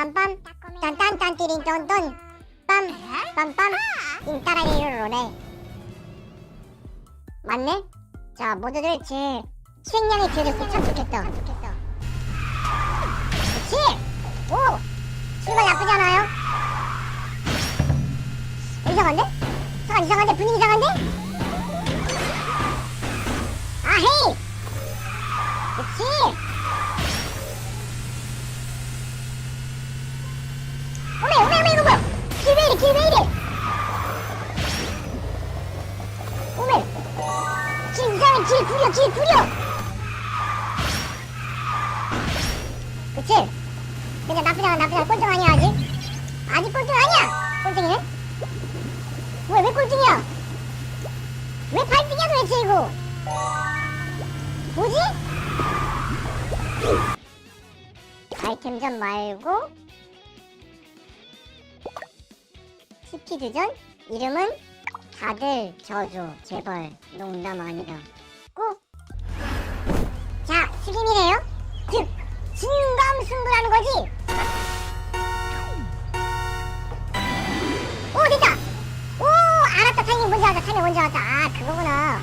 빰빰 딴딴딴 띠린 똔똔 빰 빰빰 띵따라리로로래 맞네? 자 모두들 제 수행량이 비어졌으면 참 좋겠다 그치? 오! 출발 나쁘지 않아요? 어, 이상한데? 잠깐 이상한데 분위기 이상한데? 아헤이! 그치? 근데 나쁘지 않아 나쁘지 않아 꼴등 아니야 아직? 아직 꼴등 아니야 꼴등이네? 왜왜 꼴등이야? 왜 8등이야 도대체 이거? 뭐지? 아이템전 말고 스피드전? 이름은 다들 져줘 제발 농담 아니라 승부라는 거지? 오 됐다. 오 알았다. 타이밍 뭔지 알았다 타이밍 뭔지 알았다 아 그거구나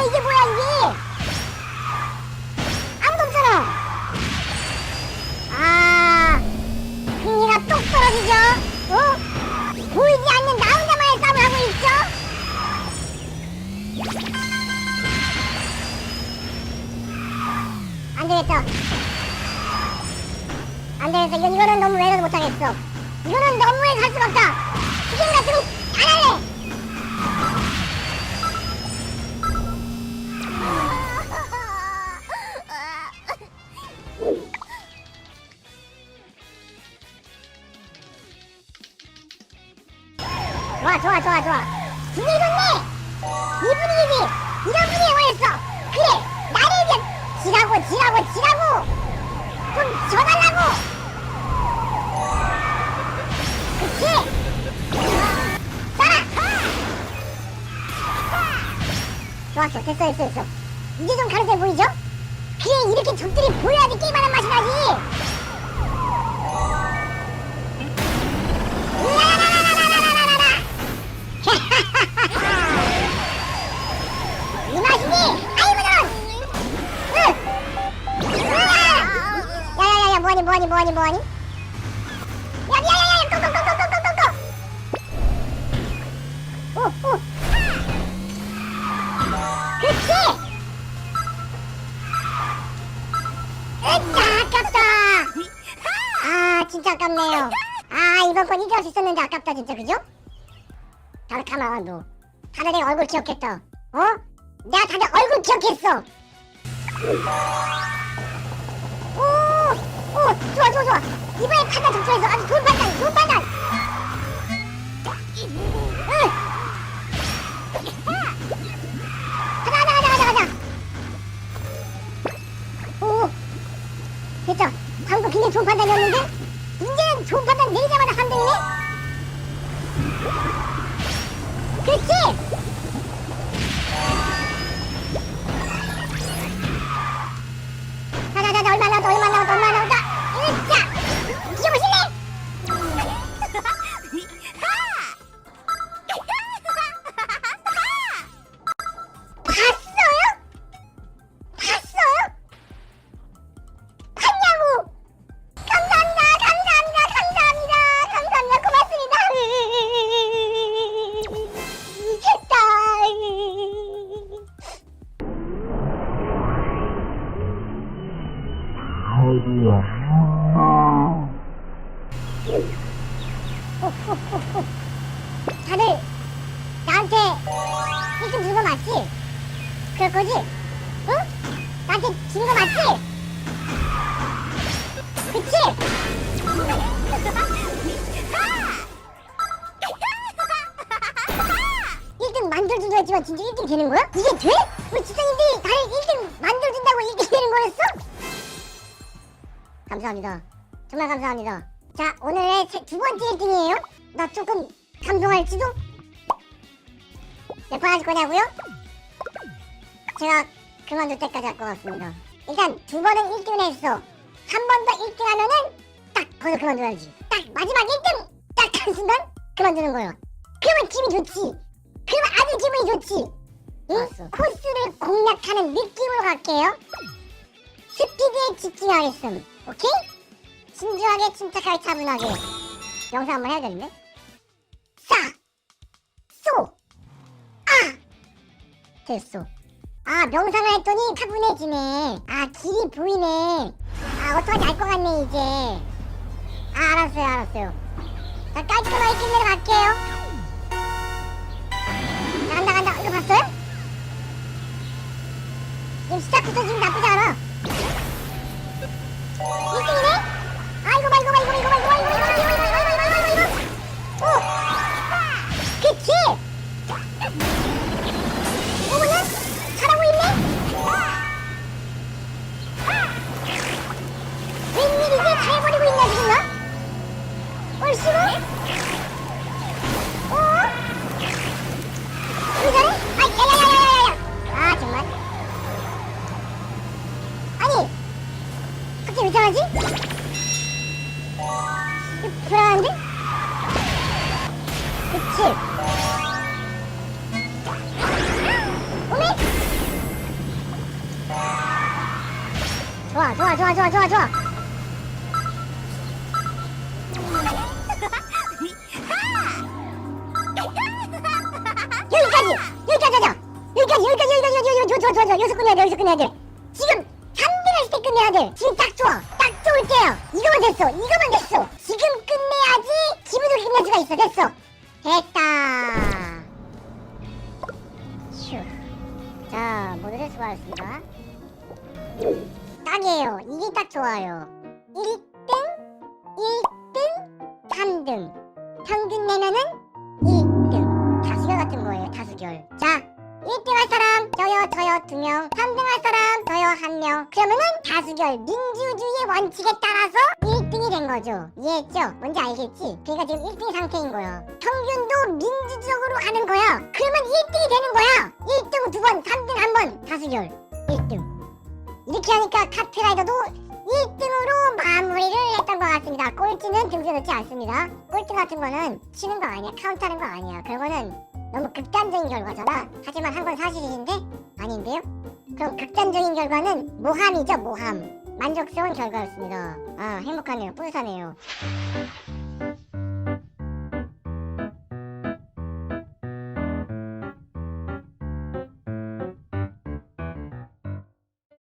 뭐야 이게 뭐야 이게? 아무도 없잖아. 아 흥미가 똑 떨어지죠? 어? 보이지 않는 나 혼자만의 싸움을 하고 있죠? 안 되겠다 안 되겠어. 이건, 이거는 너무 외로도 못하겠어. 이거는 너무해 갈 수가 없다. 지금 같은 거안 할래 이 분위기지 이런 분위기 원했어. 그래 나를 이제 지라고 지라고 지라고. 좀 져달라고. 그치? 따라 좋았어 됐어 됐어 됐어. 이제 좀 가능해 보이죠? 그래 이렇게 적들이 보여야지 게임하는 맛이 나지 뭐하니 뭐하니 뭐하니? 야야야야 고고고고고고고! 오오 그치? 에짜 아, 아깝다. 아 진짜 아깝네요. 아 이번 건 이겨야 있었는데 아깝다 진짜 그죠? 다들 가만 너. 다들 내 얼굴 기억했다. 어? 내가 다들 얼굴 기억했어. 오! 좋아 좋아 좋아 이번에 판단 적절해서 아주 좋은 판단 좋은 판단 응! 가자 가자 가자 가자 가자 오! 됐죠? 방금 굉장히 좋은 판단이었는데 이제는 좋은 판단 내리자마자 한 대이네? 그렇지! 다들 나한테 1등 준거 맞지? 그럴 거지? 응? 나한테 진거 맞지? 그치? 일등 만들어준다 했지만 진짜 1등 되는 거야? 이게 돼? 우리 집사님들이 나를 1등 만들어준다고 1등 되는 거였어? 감사합니다. 정말 감사합니다. 자, 오늘의 세- 두 번째 1등이에요. 나 조금 감동할지도? 몇 번 하실 거냐고요? 제가 그만둘 때까지 할 것 같습니다. 일단 두 번은 1등을 했어. 한 번 더 1등 하면은 딱 거기서 그만둬야지. 딱 마지막 1등 딱한 순간 그만두는 거예요. 그러면 기분이 좋지. 그러면 아주 기분이 좋지. 응? 코스를 공략하는 느낌으로 갈게요. 스피드에 집중하겠음. 오케이? 진중하게 침착하게 차분하게 영상 한번 해야 되는데 싸! 쏘! 아! 됐어 아 명상을 했더니 차분해지네 아 길이 보이네 아 어떡하지 알 것 같네 이제 아 알았어요 알았어요 자 깔끔하게 끝내러 갈게요 자 간다 간다 이거 봤어요? 지금 시작부터 지금 나쁘지 좋아 좋아 좋아 좋아. 여기까지 여기까지 하자. 여기까지 여기까지 여기까지 여기까지 좋아 좋아 좋아 여기서 끝내야 돼 여기서 끝내야 돼. 지금 3등 했을 때 끝내야 돼. 지금 딱 좋아. 딱 좋을 때야 이거만 됐어. 이거만 됐어. 지금 끝내야지 기분 좋게 끝낼 수가 있어. 됐어. 됐다. 휴. 자 모두들 수고하셨습니다 딱이에요. 이게 딱 좋아요. 1등 1등 3등. 평균 내면은 1등. 다수결 같은 거예요 다수결. 자 1등 할 사람 저요 저요 두 명. 3등 할 사람 저요 한 명. 그러면은 다수결 민주주의의 원칙에 따라서 1등이 된 거죠. 이해했죠? 뭔지 알겠지? 그러니까 지금 1등 상태인 거야 평균도 민주적으로 하는 거야. 그러면 1등이 되는 거야. 1등 두 번 3등 한 번. 다수결 1등 이렇게 하니까 카트라이더도 1등으로 마무리를 했던 것 같습니다. 꼴찌는 등수에 넣지 않습니다. 꼴찌 같은 거는 치는 거 아니야. 카운트하는 거 아니야. 그런 거는 너무 극단적인 결과잖아. 하지만 한 건 사실인데 아닌데요? 그럼 극단적인 결과는 모함이죠, 모함. 만족스러운 결과였습니다. 아, 행복하네요. 뿌듯하네요.